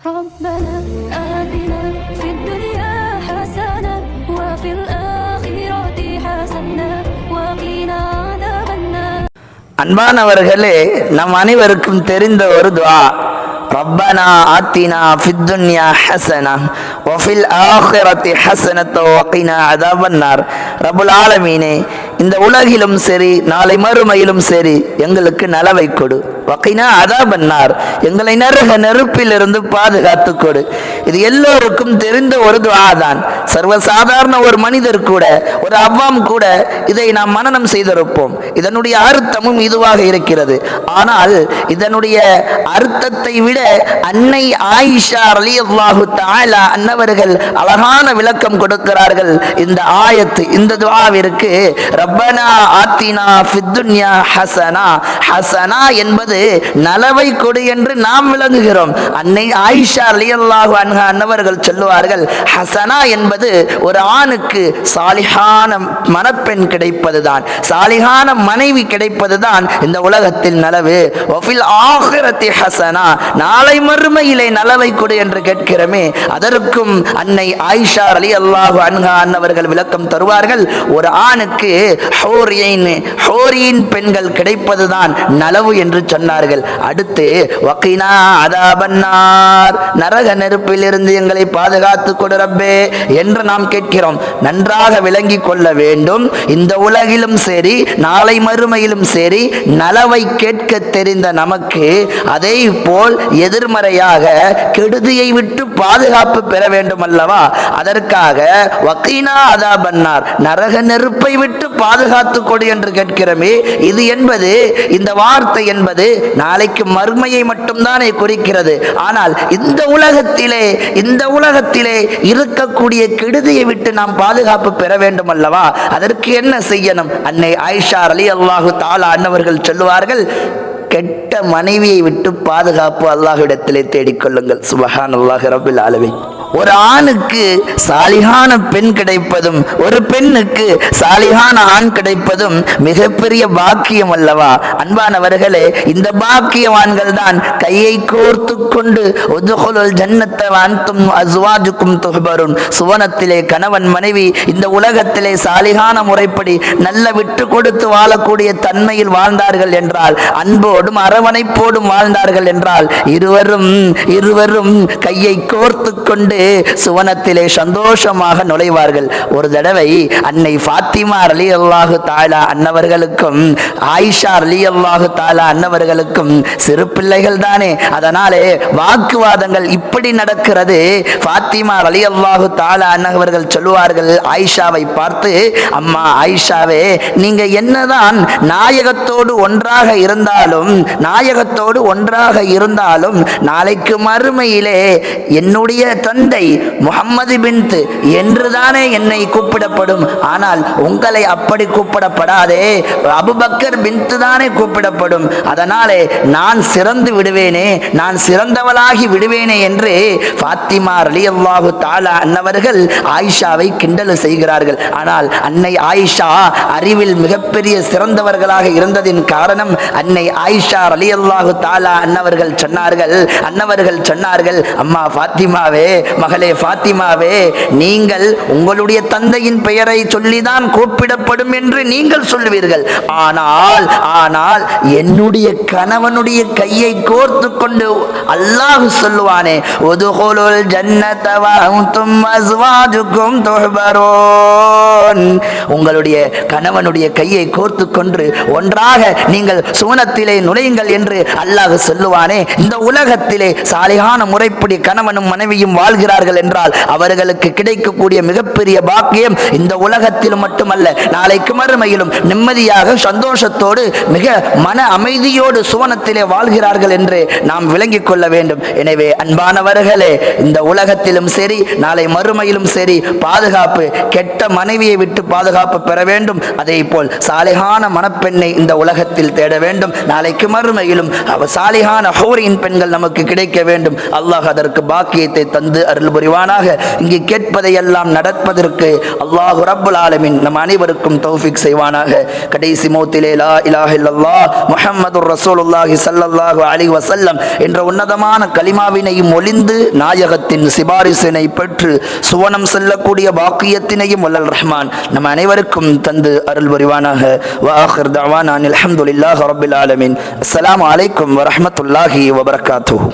ربنا آتنا في الدنيا حسنة وفي الآخرة حسنة وقنا عذاب النار அன்பானவர்களே நம் அனைவருக்கும் தெரிந்த ஒரு துஆ ரப்பனா ஆத்தினா ஃபித்துன்யா ஹசனா வஃபில் ஆஹிரத்தி ஹசனத்தோ வகினா அதாபன்னார் ரபுல் ஆலமீனே இந்த உலகிலும் சரி நாளை மறுமையிலும் சரி எங்களுக்கு நலவை கொடு. வகினா அதாபன்னார் எங்களை நரக நெருப்பிலிருந்து பாதுகாத்து கொடு. இது எல்லோருக்கும் தெரிந்த ஒரு துஆ தான் சர்வசாதாரண ஒரு மனிதர் கூட ஒரு அவ்வாம் கூட இதை நாம் மனநம் செய்திருப்போம். இதனுடைய அர்த்தமும் இதுவாக இருக்கிறது. ஆனால் இதனுடைய அர்த்தத்தை விட அன்னை ஆயிஷா ரலியல்லாஹு தஆலா அன்னவர்கள் அழகான விளக்கம் கொடுக்கிறார்கள். இந்த ஆயத்து இந்த துவாவிற்கு ரப்பனா ஆத்தினா ஃபித்துன்யா ஹசனா. ஹசனா என்பது நலவை கொடு என்று நாம் விளங்குகிறோம். அன்னை ஆயிஷா லியல்லாஹு அன்ஹா அன்னவர்கள் சொல்லுவார்கள் ஹசனா என்பது ஒரு ஆணுக்கு சாலிகான மணப்பெண் கிடைப்பதுதான் சாலிகான மனைவி கிடைப்பதுதான் இந்த உலகத்தில் நலவு. ஒஃபில் ஆகிரத்தி ஹசனா நாளை மறுமையிலே நலவை கொடு என்று கேட்கிறோமே அதற்கு அதற்கும் அன்னை ஆயிஷா அலி அல்லாஹு அன்ஹா அன்னவர்கள் விளக்கம் தருவார்கள். ஒரு ஆணுக்கு ஹோரியன் ஹோரியின் பெண்கள் கிடைப்பதுதான் நலவு என்று சொன்னார்கள். அடுத்து வக்கீனா அதாபன்னார் நரக நெருப்பில் இருந்து எங்களை பாதுகாத்து கொடு ரப்பே என்று நாம் கேட்கிறோம். நன்றாக விளங்கி கொள்ள வேண்டும். இந்த உலகிலும் சரி நாளை மறுமையிலும் சரி நலவை கேட்க தெரிந்த நமக்கு அதே போல் எதிர்மறையாக கெடுதியை விட்டு பாதுகாப்பு பெற வேண்டும் அல்லவா அதற்காக வக்கீனா அதாபன்னார். நரக நெருப்பை விட்டு பாதுகாத்து கொடு என்று கேட்கிறோமே இது என்பது இந்த வார்த்தை என்பது நாளைக்கு மறுமையை மட்டும்தானே குறிக்கிறது. ஆனால் இந்த உலகத்திலே இந்த உலகத்திலே இருக்கக்கூடிய கெடுதியை விட்டு நாம் பாதுகாப்பு பெற வேண்டும் அல்லவா அதற்கு என்ன செய்யணும்? அன்னை ஆயிஷா அலி அல்லாஹு தாலா அன்னவர்கள் சொல்லுவார்கள் கெட்ட மனைவியை விட்டு பாதுகாப்பு அல்லாஹ்விடத்திலே தேடிக்கொள்ளுங்கள் சுபஹான் அல்லாஹ் ரபில் ஆலமீன். ஒரு ஆணுக்கு சாலிகான பெண் கிடைப்பதும் ஒரு பெண்ணுக்கு சாலிகான ஆண் கிடைப்பதும் மிகப்பெரிய பாக்கியம் அல்லவா? அன்பானவர்களே இந்த பாக்கியவான்கள் தான் கையை கோர்த்து கொண்டு ஒதுகுலுல் ஜன்னத்தை சுவனத்திலே கணவன் மனைவி இந்த உலகத்திலே சாலிகான முறைப்படி நல்ல விட்டு கொடுத்து வாழக்கூடிய தன்மையில் வாழ்ந்தார்கள் என்றால் அன்போடும் அரவணைப்போடும் வாழ்ந்தார்கள் என்றால் இருவரும் இருவரும் கையை கோர்த்து கொண்டு சுவனத்திலே சந்தோஷமாக நுழைவார்கள். ஒரு தடவை அன்னை ஃபாத்திமா அலி அல்லாஹு தாலா அன்னவர்களுக்கும் ஆயிஷா அலி அல்லாஹு தாலா அன்னவர்களுக்கும் சிறு பிள்ளைகள் தானே. அதனாலே வாக்குவாதங்கள் இப்படி நடக்கிறது. ஃபாத்திமா அலி அல்லாஹு தாலா அன்னவர்கள் சொல்லுவார்கள் ஆயிஷாவை பார்த்து அம்மா ஆயிஷாவே நீங்க என்னதான் நாயகத்தோடு ஒன்றாக இருந்தாலும் நாயகத்தோடு ஒன்றாக இருந்தாலும் நாளைக்கு மறுமையிலே என்னுடைய தன் தந்தை முகம்மது பின்த் என்றுதானே என்னை கூப்பிடப்படும்? ஆனால் உங்களை அப்படி கூப்பிடப்படாதே. அபுபக்கர் பின்த் தானே கூப்பிடப்படும். அதனாலே நான் சிறந்து விடுவேனே நான் சிறந்தவளாகி விடுவேனே என்று ஃபாத்திமா அலி அல்லாஹு தாலா அன்னவர்கள் ஆயிஷாவை கிண்டல் செய்கிறார்கள். ஆனால் அன்னை ஆயிஷா அறிவில் மிகப்பெரிய சிறந்தவர்களாக இருந்ததின் காரணம் அன்னை ஆயிஷா அலி அல்லாஹு தாலா அன்னவர்கள் சொன்னார்கள். அன்னவர்கள் சொன்னார்கள் அம்மா ஃபாத்திமாவே மகளே ஃபாத்திமாவே நீங்கள் உங்களுடைய தந்தையின் பெயரை சொல்லிதான் கூப்பிடப்படும் என்று நீங்கள் சொல்லுவீர்கள் ஆனால் ஆனால் என்னுடைய கணவனுடைய கையை கோர்த்து கொண்டு அல்லாஹ் சொல்லுவானே ஒதுகோலுல் ஜன்னத அஸ்வாஜுக்கும் உங்களுடைய கணவனுடைய கையை கோர்த்து கொண்டு ஒன்றாக நீங்கள் சுவனத்திலே நுழையுங்கள் என்று அல்லாஹ் சொல்லுவானே இந்த உலகத்திலே சாலிகான முறைப்படி கணவனும் மனைவியும் வாழ்கிற இருக்கிறார்கள் என்றால் அவர்களுக்கு கிடைக்கக்கூடிய மிகப்பெரிய பாக்கியம் இந்த உலகத்திலும் மட்டுமல்ல நாளைக்கு மறுமையிலும் நிம்மதியாக சந்தோஷத்தோடு மிக மன அமைதியோடு சுவனத்திலே வாழ்கிறார்கள் என்று நாம் விளங்கிக் கொள்ள வேண்டும். எனவே அன்பானவர்களே இந்த உலகத்திலும் சரி நாளை மறுமையிலும் சரி பாதுகாப்பு கெட்ட மனைவியை விட்டு பாதுகாப்பு பெற வேண்டும். அதே போல் சாலிகான மணப்பெண்ணை இந்த உலகத்தில் தேட வேண்டும். நாளைக்கு மறுமையிலும் சாலிகான ஹோரியின் பெண்கள் நமக்கு கிடைக்க வேண்டும். அல்லாஹ் அதற்கு பாக்கியத்தை தந்து அருள் அருள் புரிவானாக. இங்கு கேட்பதையெல்லாம் நடப்பதற்கு அல்லாஹு ரப்புல் ஆலமின் நம் அனைவருக்கும் தௌஃபிக் செய்வானாக. கடைசி மௌத்திலே லா இலாஹ் இல்லல்லா முஹம்மது ரசூலுல்லாஹி சல்லல்லாஹு அலைஹி வஸல்லம் என்ற உன்னதமான கலிமாவினையும் ஒளிந்து நாயகத்தின் சிபாரிசினை பெற்று சுவனம் செல்லக்கூடிய பாக்கியத்தினையும் வல்லல் ரஹ்மான் நம் அனைவருக்கும் தந்து அருள் புரிவானாக. வாஹிர் தவானான் அல்ஹம்துலில்லாஹி ரப்பில் ஆலமீன். அஸ்ஸலாமு அலைக்கும்